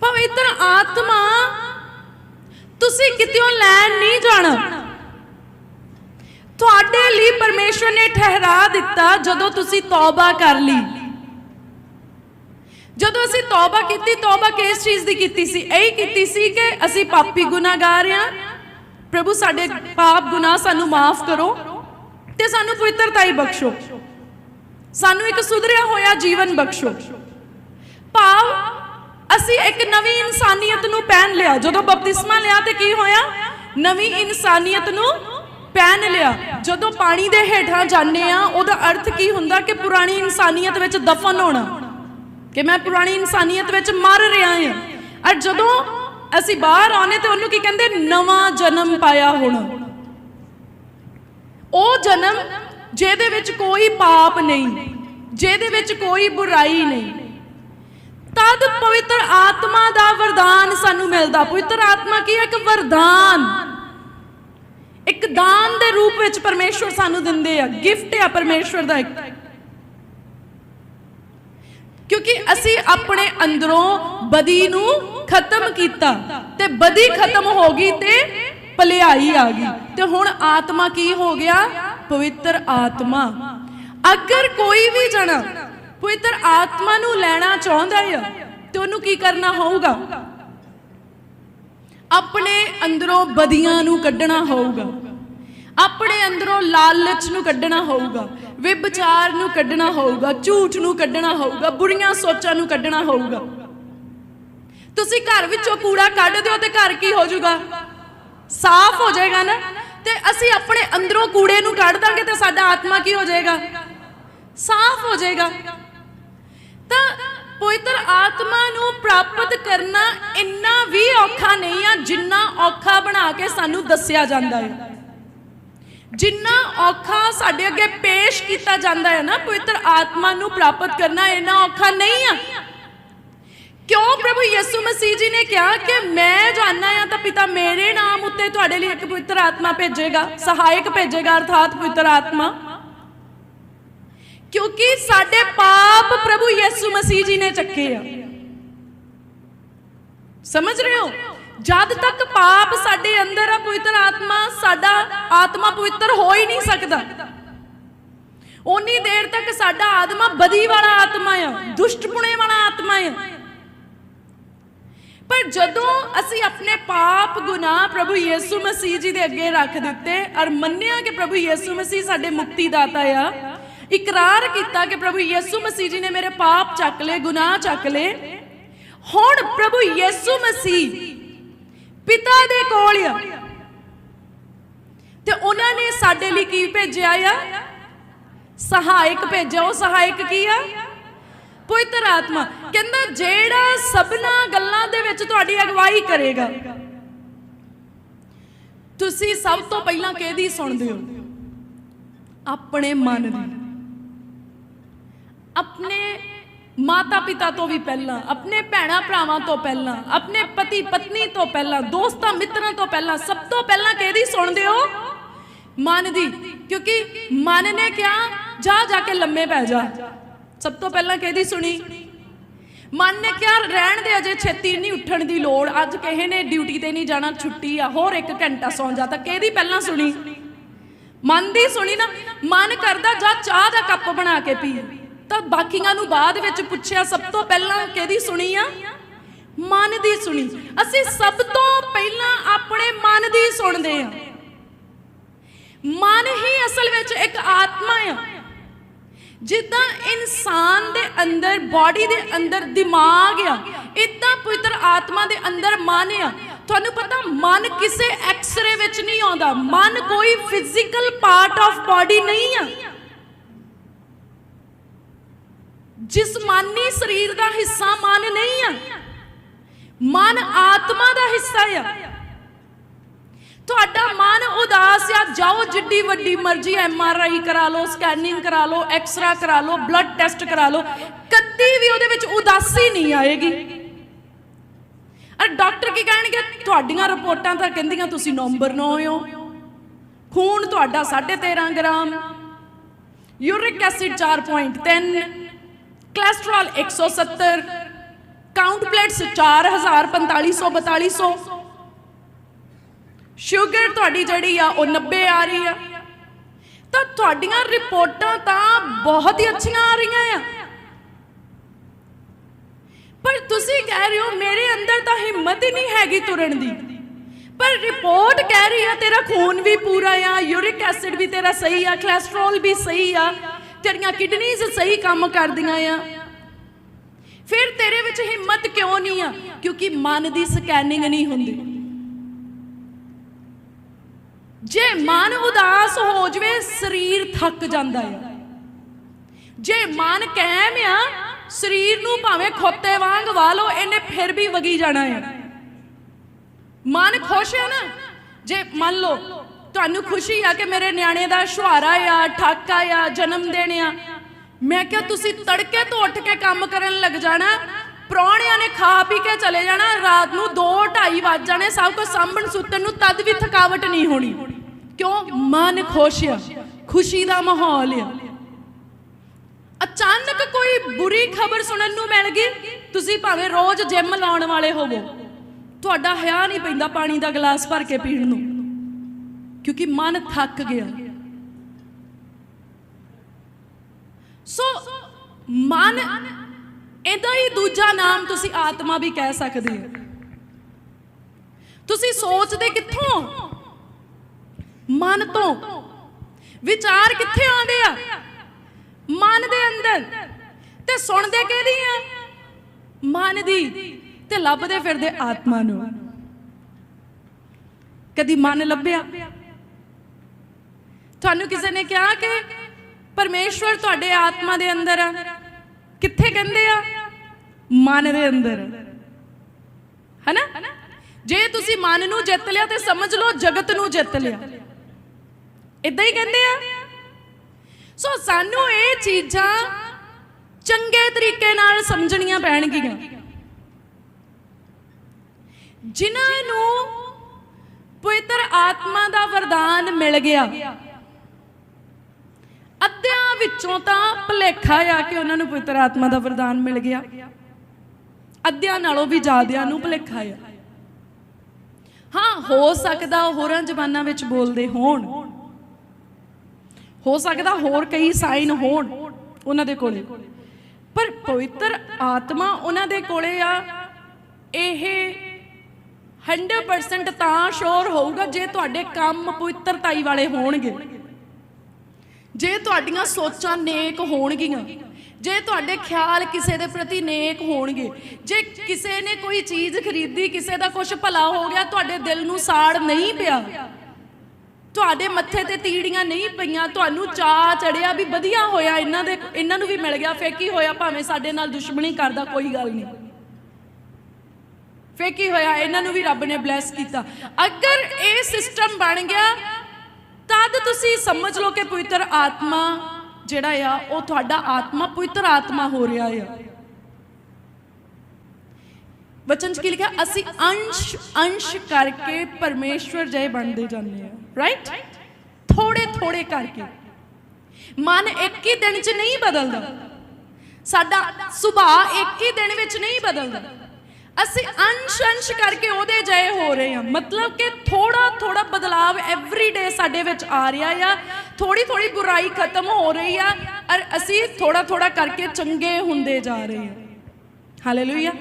ਪਵਿੱਤਰ ਆਤਮਾ ਤੁਸੀਂ ਕਿਤੇੋਂ ਲੈਣ ਨਹੀਂ ਜਾਣਾ। ਤੁਹਾਡੇ ਲਈ ਪਰਮੇਸ਼ਵਰ ਨੇ ਠਹਿਰਾ ਦਿੱਤਾ ਜਦੋਂ ਤੁਸੀਂ ਤੌਬਾ ਕਰ ਲਈ। ਜਦੋਂ ਅਸੀਂ ਤੌਬਾ ਕੀਤੀ, ਤੌਬਾ ਕਿਸ ਚੀਜ਼ ਦੀ ਕੀਤੀ ਸੀ? ਇਹੀ ਕੀਤੀ ਸੀ ਕਿ ਅਸੀਂ ਪਾਪੀ ਗੁਨਾਹਗਾਰ ਆ ਪ੍ਰਭੂ, ਸਾਡੇ ਪਾਪ ਗੁਨਾਹ ਸਾਨੂੰ ਮਾਫ ਕਰੋ ਤੇ ਸਾਨੂੰ ਪਵਿੱਤਰਤਾ ਹੀ ਬਖਸ਼ੋ। ਸਾਨੂੰ ਇੱਕ ਸੁਧਰਿਆ ਹੋਇਆ ਜੀਵਨ ਬਖਸ਼ੋ। ਭਾਵ ਅਸੀਂ ਇੱਕ ਨਵੀਂ ਇਨਸਾਨੀਅਤ ਨੂੰ ਪਹਿਨ ਲਿਆ। ਜਦੋਂ ਬਪਤਿਸਮਾ ਲਿਆ ਤੇ ਕੀ ਹੋਇਆ? ਨਵੀਂ ਇਨਸਾਨੀਅਤ ਨੂੰ ਪਹਿਨ ਲਿਆ। ਜਦੋਂ ਪਾਣੀ ਦੇ ਹੇਠਾਂ ਜਾਂਦੇ ਆ ਉਹਦਾ ਅਰਥ ਕੀ ਹੁੰਦਾ ਕਿ ਪੁਰਾਣੀ ਇਨਸਾਨੀਅਤ ਵਿੱਚ ਦਫਨ ਹੋਣਾ? ਕਿ ਮੈਂ ਪੁਰਾਣੀ ਇਨਸਾਨੀਅਤ ਵਿੱਚ ਮਰ ਰਿਹਾ ਹਾਂ। ਔਰ ਜਦੋਂ ਅਸੀਂ ਬਾਹਰ ਆਉਨੇ ਤੇ ਉਹਨੂੰ ਕੀ ਕਹਿੰਦੇ? ਨਵਾਂ ਜਨਮ ਪਾਇਆ ਹੋਣਾ। ਉਹ ਜਨਮ ਜਿਹਦੇ ਵਿੱਚ ਕੋਈ ਪਾਪ ਨਹੀਂ, ਜਿਹਦੇ ਵਿੱਚ ਕੋਈ ਬੁਰਾਈ ਨਹੀਂ। ਤਦ ਪਵਿੱਤਰ ਆਤਮਾ ਦਾ ਵਰਦਾਨ ਸਾਨੂੰ ਮਿਲਦਾ। ਪਵਿੱਤਰ ਆਤਮਾ ਕੀ ਹੈ? ਇੱਕ ਵਰਦਾਨ। ਇੱਕ ਦਾਨ ਦੇ ਰੂਪ ਵਿੱਚ ਪਰਮੇਸ਼ਵਰ ਸਾਨੂੰ ਦਿੰਦੇ ਆ। ਗਿਫਟ ਆ ਪਰਮੇਸ਼ਵਰ ਦਾ ਇੱਕ। ਕਿਉਂਕਿ ਅਸੀਂ ਆਪਣੇ ਅੰਦਰੋਂ ਬਦੀ ਨੂੰ ਖਤਮ ਕੀਤਾ ਤੇ ਬਦੀ ਖਤਮ ਹੋ ਗਈ ਤੇ ਭਲਾਈ ਆ ਗਈ। ਤੇ ਹੁਣ ਆਤਮਾ ਕੀ ਹੋ ਗਿਆ? ਪਵਿੱਤਰ ਆਤਮਾ। ਅਗਰ ਕੋਈ ਵੀ ਜਣਾ ਪਵਿੱਤਰ ਆਤਮਾ ਨੂੰ ਲੈਣਾ ਚਾਹੁੰਦਾ ਹੈ ਤੇ ਉਹਨੂੰ ਕੀ ਕਰਨਾ ਹੋਊਗਾ? ਆਪਣੇ ਅੰਦਰੋਂ ਬਦੀਆਂ ਨੂੰ ਕੱਢਣਾ ਹੋਊਗਾ। ਆਪਣੇ ਅੰਦਰੋਂ ਲਾਲਚ ਨੂੰ ਕੱਢਣਾ ਹੋਊਗਾ। ਵਿਭਚਾਰ ਨੂੰ ਕੱਢਣਾ ਹੋਊਗਾ। ਝੂਠ ਨੂੰ ਕੱਢਣਾ ਹੋਊਗਾ। ਬੁਰੀਆਂ ਸੋਚਾਂ ਨੂੰ ਕੱਢਣਾ ਹੋਊਗਾ। ਤੁਸੀਂ ਘਰ ਵਿੱਚੋਂ ਕੂੜਾ ਕੱਢ ਦਿਓ ਤੇ ਘਰ ਕੀ ਹੋ ਜਾਊਗਾ? ਸਾਫ਼ ਹੋ ਜਾਏਗਾ ਨਾ? ਤੇ ਅਸੀਂ ਆਪਣੇ ਅੰਦਰੋਂ ਕੂੜੇ ਨੂੰ ਕੱਢ ਦਾਂਗੇ ਤੇ ਸਾਡਾ ਆਤਮਾ ਕੀ ਹੋ ਜਾਏਗਾ? ਸਾਫ਼ ਹੋ ਜਾਏਗਾ। ਆਤਮਾ ਨੂੰ ਪ੍ਰਾਪਤ ਕਰਨਾ ਇੰਨਾ ਵੀ ਔਖਾ ਨਹੀਂ ਆ ਜਿੰਨਾ ਔਖਾ ਬਣਾ ਕੇ ਸਾਨੂੰ ਦੱਸਿਆ ਜਾਂਦਾ ਹੈ। ਜਿੰਨਾ ਔਖਾ ਸਾਡੇ ਅੱਗੇ ਪੇਸ਼ ਕੀਤਾ ਜਾਂਦਾ ਹੈ ਨਾ, ਪਵਿੱਤਰ ਆਤਮਾ ਨੂੰ ਪ੍ਰਾਪਤ ਕਰਨਾ ਇੰਨਾ ਔਖਾ ਨਹੀਂ ਆ। ਕਿਉਂ ਪ੍ਰਭੂ ਯਿਸੂ ਮਸੀਹ ਜੀ ਨੇ ਕਿਹਾ ਕਿ ਮੈਂ ਜਾਣਨਾ ਆ ਤਾਂ ਪਿਤਾ ਮੇਰੇ ਨਾਮ ਉੱਤੇ ਤੁਹਾਡੇ ਲਈ ਇੱਕ ਪਵਿੱਤਰ ਆਤਮਾ ਭੇਜੇਗਾ, ਸਹਾਇਕ ਭੇਜੇਗਾ, ਅਰਥਾਤ ਪਵਿੱਤਰ ਆਤਮਾ। ਕਿਉਂਕਿ ਸਾਡੇ ਪਾਪ ਪ੍ਰਭੂ ਯਿਸੂ ਮਸੀਹ ਜੀ ਨੇ ਚੱਕੇ ਆ। ਸਮਝ ਰਹੇ ਹੋ? ਜਦ ਤੱਕ ਪਾਪ ਸਾਡੇ ਅੰਦਰ ਆ, ਪਵਿੱਤਰ ਆਤਮਾ, ਸਾਡਾ ਆਤਮਾ ਪਵਿੱਤਰ ਹੋ ਹੀ ਨਹੀਂ ਸਕਦਾ। ਉਨੀ ਦੇਰ ਤੱਕ ਸਾਡਾ ਆਤਮਾ ਬਦੀ ਵਾਲਾ ਆਤਮਾ ਆ, ਦੁਸ਼ਟਪੁਣੇ ਵਾਲਾ ਆਤਮਾ ਆ। ਪਰ ਜਦੋਂ ਅਸੀਂ ਆਪਣੇ ਪਾਪ ਗੁਨਾਹ ਪ੍ਰਭੂ ਯਿਸੂ ਮਸੀਹ ਜੀ ਦੇ ਅੱਗੇ ਰੱਖ ਦਿੱਤੇ ਔਰ ਮੰਨਿਆ ਕਿ ਪ੍ਰਭੂ ਯਿਸੂ ਮਸੀਹ ਸਾਡੇ ਮੁਕਤੀ ਦਾਤਾ ਆ, ਇਕਰਾਰ ਕੀਤਾ ਕਿ ਪ੍ਰਭੂ ਯਿਸੂ ਮਸੀਹ ਜੀ ਨੇ ਮੇਰੇ ਪਾਪ ਚੱਕ ਲਏ, ਗੁਨਾਹ ਚੱਕ ਲਏ ਹੁਣ ਪ੍ਰਭੂ ਯਿਸੂ ਮਸੀਹ ਪਿਤਾ ਦੇ ਕੋਲ ਆ। ਤੇ ਉਹਨਾਂ ਨੇ ਸਾਡੇ ਲਈ ਕੀ ਭੇਜਿਆ ਆ? ਸਹਾਇਕ ਭੇਜਿਆ। ਉਹ ਸਹਾਇਕ ਕੀ ਆ? ਪਵਿੱਤਰ ਆਤਮਾ। ਕਹਿੰਦਾ, ਜਿਹੜਾ ਸਭਨਾ ਗੱਲਾਂ ਦੇ ਵਿੱਚ ਤੁਹਾਡੀ ਅਗਵਾਈ ਕਰੇਗਾ, ਤੁਸੀਂ ਸਭ ਤੋਂ ਪਹਿਲਾਂ ਕਿਹਦੀ ਸੁਣਦੇ ਹੋ? ਆਪਣੇ ਮਨ ਦੀ। ਮਾਤਾ ਪਿਤਾ ਤੋਂ ਵੀ ਪਹਿਲਾਂ, ਆਪਣੇ ਭੈਣਾ ਭਰਾਵਾਂ ਤੋਂ ਪਹਿਲਾਂ, ਆਪਣੇ ਪਤੀ ਪਤਨੀ ਤੋਂ ਪਹਿਲਾਂ, ਦੋਸਤਾਂ ਮਿੱਤਰਾਂ ਤੋਂ ਪਹਿਲਾਂ, ਸਭ ਤੋਂ ਪਹਿਲਾਂ ਕਿਹਦੀ ਸੁਣਦੇ ਹੋ? ਮਨ ਦੀ, ਕਿਉਂਕਿ ਮਨ ਨੇ ਕਿਹਾ, ਜਾ ਜਾ ਕੇ ਲੰਮੇ ਪੈ ਜਾ। ਸਭ ਤੋਂ ਪਹਿਲਾਂ ਕਿਹਦੀ ਸੁਣੀ? ਮਨ ਨੇ ਕਿਹਾ, ਰਹਿਣ ਦੇ ਅਜੇ ਛੇਤੀ ਨਹੀਂ ਉੱਠਣ ਦੀ ਲੋੜ, ਅੱਜ ਕਿਸੇ ਨੇ ਡਿਊਟੀ ਤੇ ਨਹੀਂ ਜਾਣਾ, ਛੁੱਟੀ ਆ, ਹੋਰ ਇੱਕ ਘੰਟਾ ਸੌਂ ਜਾ, ਤਾਂ ਕਿਹਦੀ ਪਹਿਲਾਂ ਸੁਣੀ? ਮਨ ਦੀ ਸੁਣੀ ਨਾ, ਮਨ ਕਰਦਾ, ਜਾ ਚਾਹ ਦਾ ਕੱਪ ਬਣਾ ਕੇ ਪੀ। ਤਾਂ ਬਾਕੀਆਂ ਨੂੰ ਬਾਅਦ ਵਿੱਚ ਪੁੱਛਿਆ, ਸਭ ਤੋਂ ਪਹਿਲਾਂ ਕਿਹਦੀ ਸੁਣੀ ਆ? ਮਨ ਦੀ ਸੁਣੀ। ਅਸੀਂ ਸਭ ਤੋਂ ਪਹਿਲਾਂ ਆਪਣੇ ਮਨ ਦੀ ਸੁਣਦੇ ਆ। ਮਨ ਹੀ ਅਸਲ ਵਿੱਚ ਇੱਕ ਆਤਮਾ ਆ। ਜਿੱਦਾਂ ਇਨਸਾਨ ਦੇ ਅੰਦਰ ਬਾਡੀ ਦੇ ਅੰਦਰ ਦਿਮਾਗ ਆ ਇਦਾਂ ਪਵਿੱਤਰ ਆਤਮਾ ਦੇ ਅੰਦਰ ਮਨ ਆ। ਤੁਹਾਨੂੰ ਪਤਾ, ਮਨ ਕਿਸੇ ਐਕਸਰੇ ਵਿੱਚ ਨਹੀਂ ਆਉਂਦਾ। ਮਨ ਕੋਈ ਫਿਜ਼ੀਕਲ ਪਾਰਟ ਆਫ ਬਾਡੀ ਨਹੀਂ ਆ। ਜਿਸਮਾਨੀ ਸਰੀਰ ਦਾ ਹਿੱਸਾ ਮਨ ਨਹੀਂ ਆ, ਮਨ ਆਤਮਾ ਦਾ ਹਿੱਸਾ ਆ। ਤੁਹਾਡਾ ਮਨ ਉਦਾਸ ਆ, ਜਾਓ ਜਿੱਡੀ ਵੱਡੀ ਮਰਜ਼ੀ ਐਮ ਆਰ ਆਈ ਕਰਾ ਲਓ, ਸਕੈਨਿੰਗ ਕਰਾ ਲਓ ਐਕਸਰਾ ਕਰਾ ਲਓ ਬਲੱਡ ਟੈਸਟ ਕਰਾ ਲਓ, ਕਦੀ ਵੀ ਉਹਦੇ ਵਿੱਚ ਉਦਾਸੀ ਨਹੀਂ ਆਏਗੀ। ਅਰ ਡਾਕਟਰ ਕੀ ਕਹਿਣਗੇ? ਤੁਹਾਡੀਆਂ ਰਿਪੋਰਟਾਂ ਤਾਂ ਕਹਿੰਦੀਆਂ ਤੁਸੀਂ ਨੰਬਰ 9 ਹੋ। ਖੂਨ ਤੁਹਾਡਾ 13.5 gram. Uric acid 4.3 cholesterol 170 count plates 4000 4500 4200 sugar ਤੁਹਾਡੀ ਜਿਹੜੀ ਆ ਉਹ 90 ਆ ਰਹੀ ਆ। ਤਾਂ ਤੁਹਾਡੀਆਂ ਰਿਪੋਰਟਾਂ ਤਾਂ ਬਹੁਤ ਹੀ ਅੱਛੀਆਂ ਆ ਰਹੀਆਂ ਆ। ਪਰ ਤੁਸੀਂ ਕਹਿ ਰਹੇ ਹੋ ਮੇਰੇ ਅੰਦਰ ਤਾਂ ਹਿੰਮਤ ਹੀ ਨਹੀਂ ਹੈਗੀ ਤੁਰਨ ਦੀ। ਪਰ ਰਿਪੋਰਟ ਕਹਿ ਰਹੀ ਆ, ਤੇਰਾ ਖੂਨ ਵੀ ਪੂਰਾ ਆ, ਯੂਰਿਕ ਐਸਿਡ ਵੀ ਤੇਰਾ ਸਹੀ ਆ ਕੋਲੇਸਟ੍ਰੋਲ ਵੀ ਸਹੀ ਆ। ਤੇਰੀਆਂ ਕਿਡਨੀਜ਼ ਸਹੀ ਕੰਮ ਕਰਦੀਆਂ ਆ। ਫਿਰ ਤੇਰੇ ਵਿੱਚ ਹਿੰਮਤ ਕਿਉਂ ਨਹੀਂ ਆ? ਕਿਉਂਕਿ ਮਨ ਦੀ ਸਕੈਨਿੰਗ ਨਹੀਂ ਹੁੰਦੀ। ਜੇ ਮਨ ਉਦਾਸ ਹੋ ਜਵੇ, ਸਰੀਰ ਥੱਕ ਜਾਂਦਾ ਹੈ ਜੇ ਮਨ ਕਾਇਮ ਆ, ਸਰੀਰ ਨੂੰ ਭਾਵੇਂ ਖੋਤੇ ਵਾਂਗ ਵਾ ਲਓ, ਇਹਨੇ ਫਿਰ ਵੀ ਵਗੀ ਜਾਣਾ ਹੈ ਮਨ ਖੁਸ਼ ਹੈ ਨਾ? ਜੇ ਮੰਨ ਲਓ ਤੁਹਾਨੂੰ ਖੁਸ਼ੀ ਆ ਕਿ ਮੇਰੇ ਨਿਆਣੇ ਦਾ ਸ਼ੁਹਾਰਾ ਆ, ਠਾਕਾ ਆ, ਜਨਮ ਦਿਨ ਆ। ਮੈਂ ਕਿਹਾ ਤੁਸੀਂ ਤੜਕੇ ਤੋਂ ਉੱਠ ਕੇ ਕੰਮ ਕਰਨ ਲੱਗ ਜਾਣਾ। ਪ੍ਰਾਹੁਣਿਆਂ ਨੇ ਖਾ ਪੀ ਕੇ ਚਲੇ ਜਾਣਾ। ਰਾਤ ਨੂੰ 2:30 ਵੱਜ ਜਾਣੇ। ਸਭ ਕੁਝ ਸਾਂਭਣ ਸੁੱਤਣ ਨੂੰ ਤਦ ਵੀ ਥਕਾਵਟ ਨਹੀਂ ਹੋਣੀ। ਕਿਉਂ? ਮਨ ਖੁਸ਼ ਆ। ਖੁਸ਼ੀ ਦਾ ਮਾਹੌਲ ਆ। ਅਚਾਨਕ ਕੋਈ ਬੁਰੀ ਖਬਰ ਸੁਣਨ ਨੂੰ ਮਿਲ ਗਈ। ਤੁਸੀਂ ਭਾਵੇਂ ਰੋਜ਼ ਜਿਮ ਲਾਉਣ ਵਾਲੇ ਹੋਵੋ। ਤੁਹਾਡਾ ਹਿਆ ਨਹੀਂ ਪੈਂਦਾ ਪਾਣੀ ਦਾ ਗਲਾਸ ਭਰ ਕੇ ਪੀਣ ਨੂੰ। ਕਿਉਂਕਿ ਮਨ ਥੱਕ ਗਿਆ। ਸੋ ਮਨ ਇਹਦਾ ਹੀ ਦੂਜਾ ਨਾਮ ਤੁਸੀਂ ਆਤਮਾ ਵੀ ਕਹਿ ਸਕਦੇ ਹੋ। ਤੁਸੀਂ ਸੋਚਦੇ ਕਿੱਥੋਂ? ਮਨ ਤੋਂ। ਵਿਚਾਰ ਕਿੱਥੇ ਆਉਂਦੇ ਆ? ਮਨ ਦੇ ਅੰਦਰ। ਤੇ ਸੁਣਦੇ ਕਿਹਦੀ ਆ? ਮਨ ਦੀ। ਤੇ ਲੱਭਦੇ ਫਿਰਦੇ ਆਤਮਾ ਨੂੰ। ਕਦੀ ਮਨ ਲੱਭਿਆ? ਤੁਹਾਨੂੰ ਕਿਸੇ ਨੇ ਕਿਹਾ ਕਿ ਪਰਮੇਸ਼ਵਰ ਤੁਹਾਡੇ ਆਤਮਾ ਦੇ ਅੰਦਰ ਆ? ਕਿੱਥੇ ਕਹਿੰਦੇ ਆ? ਮਨ ਦੇ ਅੰਦਰ। ਹਨਾ? ਜੇ ਤੁਸੀਂ ਮਨ ਨੂੰ ਜਿੱਤ ਲਿਆ ਤੇ ਸਮਝ ਲਓ ਜਗਤ ਨੂੰ ਜਿੱਤ ਲਿਆ। ਇਦਾਂ ਹੀ ਕਹਿੰਦੇ ਆ? ਸੋ ਸਾਨੂੰ ਇਹ ਚੀਜ਼ਾਂ ਚੰਗੇ ਤਰੀਕੇ ਨਾਲ ਸਮਝਣੀਆਂ ਪੈਣਗੀਆਂ। ਜਿਨ੍ਹਾਂ ਨੂੰ ਪਵਿੱਤਰ ਆਤਮਾ ਦਾ ਵਰਦਾਨ ਮਿਲ ਗਿਆ। ਅੱਧਿਆਂ ਵਿੱਚੋਂ ਤਾਂ ਭਲੇਖਾ ਆ ਕਿ ਉਹਨਾਂ ਨੂੰ ਪਵਿੱਤਰ ਆਤਮਾ ਦਾ ਵਰਦਾਨ ਮਿਲ ਗਿਆ। ਅੱਧਿਆਂ ਨਾਲੋਂ ਵੀ ਜ਼ਿਆਦਿਆਂ ਨੂੰ ਭਲੇਖਾ ਆ। ਹਾਂ, ਹੋ ਸਕਦਾ ਹੋਰਾਂ ਜ਼ਬਾਨਾਂ ਵਿੱਚ ਬੋਲਦੇ ਹੋਣ। ਹੋ ਸਕਦਾ ਹੋਰ ਕਈ ਸਾਈਨ ਹੋਣ ਉਹਨਾਂ ਦੇ ਕੋਲੇ। ਪਰ ਪਵਿੱਤਰ ਆਤਮਾ ਉਹਨਾਂ ਦੇ ਕੋਲੇ ਆ, ਇਹ 100% ਤਾਂ ਸ਼ੋਰ ਹੋਊਗਾ ਜੇ ਤੁਹਾਡੇ ਕੰਮ ਪਵਿੱਤਰਤਾਈ ਵਾਲੇ ਹੋਣਗੇ। ਜੇ ਤੁਹਾਡੀਆਂ ਸੋਚਾਂ ਨੇਕ ਹੋਣਗੀਆਂ, ਜੇ ਤੁਹਾਡੇ ਖਿਆਲ ਕਿਸੇ ਦੇ ਪ੍ਰਤੀ ਨੇਕ ਹੋਣਗੇ, ਜੇ ਕਿਸੇ ਨੇ ਕੋਈ ਚੀਜ਼ ਖਰੀਦੀ, ਕਿਸੇ ਦਾ ਕੁਝ ਭਲਾ ਹੋ ਗਿਆ, ਤੁਹਾਡੇ ਦਿਲ ਨੂੰ ਸਾੜ ਨਹੀਂ ਪਿਆ। ਤੁਹਾਡੇ ਮੱਥੇ ਤੇ ਤੀੜੀਆਂ ਨਹੀਂ ਪਈਆਂ, ਤੁਹਾਨੂੰ ਚਾਹ ਚੜਿਆ ਵੀ ਵਧੀਆ ਹੋਇਆ, ਇਹਨਾਂ ਦੇ, ਇਹਨਾਂ ਨੂੰ ਵੀ ਮਿਲ ਗਿਆ, ਫੇਰ ਕੀ ਹੋਇਆ? ਭਾਵੇਂ ਸਾਡੇ ਨਾਲ ਦੁਸ਼ਮਣੀ ਕਰਦਾ, ਕੋਈ ਗੱਲ ਨਹੀਂ। ਫੇਰ ਕੀ ਹੋਇਆ? ਇਹਨਾਂ ਨੂੰ ਵੀ ਰੱਬ ਨੇ ਬਲੈਸ ਕੀਤਾ। ਅਗਰ ਇਹ ਸਿਸਟਮ ਬਣ ਗਿਆ ਤਦ ਤੁਸੀਂ ਸਮਝ ਲਓ ਕਿ ਪਵਿੱਤਰ ਆਤਮਾ ਜਿਹੜਾ ਆ, ਉਹ ਤੁਹਾਡਾ ਆਤਮਾ ਪਵਿੱਤਰ ਆਤਮਾ ਹੋ ਰਿਹਾ ਆ। ਵਚਨ ਚ ਕੀ ਲਿਖਿਆ? ਅਸੀਂ ਅੰਸ਼ ਅੰਸ਼ ਕਰਕੇ ਪਰਮੇਸ਼ਵਰ ਜੈ ਬਣਦੇ ਜਾਂਦੇ ਆ। ਰਾਈਟ ਥੋੜੇ ਥੋੜੇ ਕਰਕੇ। ਮਨ ਇੱਕ ਹੀ ਦਿਨ ਚ ਨਹੀਂ ਬਦਲਦਾ। ਸਾਡਾ ਸੁਭਾਅ ਇੱਕ ਹੀ ਦਿਨ ਵਿੱਚ ਨਹੀਂ ਬਦਲਦਾ। ਅਸੀਂ ਅੰਸ਼ ਅੰਸ਼ ਕਰਕੇ ਉਹਦੇ ਜੈ ਹੋ ਰਹੇ ਹਾਂ। ਮਤਲਬ ਕਿ ਥੋੜਾ ਥੋੜਾ ਬਦਲਾਵ ਐਵਰੀ ਡੇ ਸਾਡੇ ਵਿੱਚ ਆ ਰਿਹਾ ਆ। ਥੋੜੀ ਥੋੜੀ ਬੁਰਾਈ ਖਤਮ ਹੋ ਰਹੀ ਆ ਔਰ ਅਸੀਂ ਥੋੜਾ ਥੋੜਾ ਕਰਕੇ ਚੰਗੇ ਹੁੰਦੇ ਜਾ ਰਹੇ ਹਾਂ। ਹਾਲੇਲੂਇਆ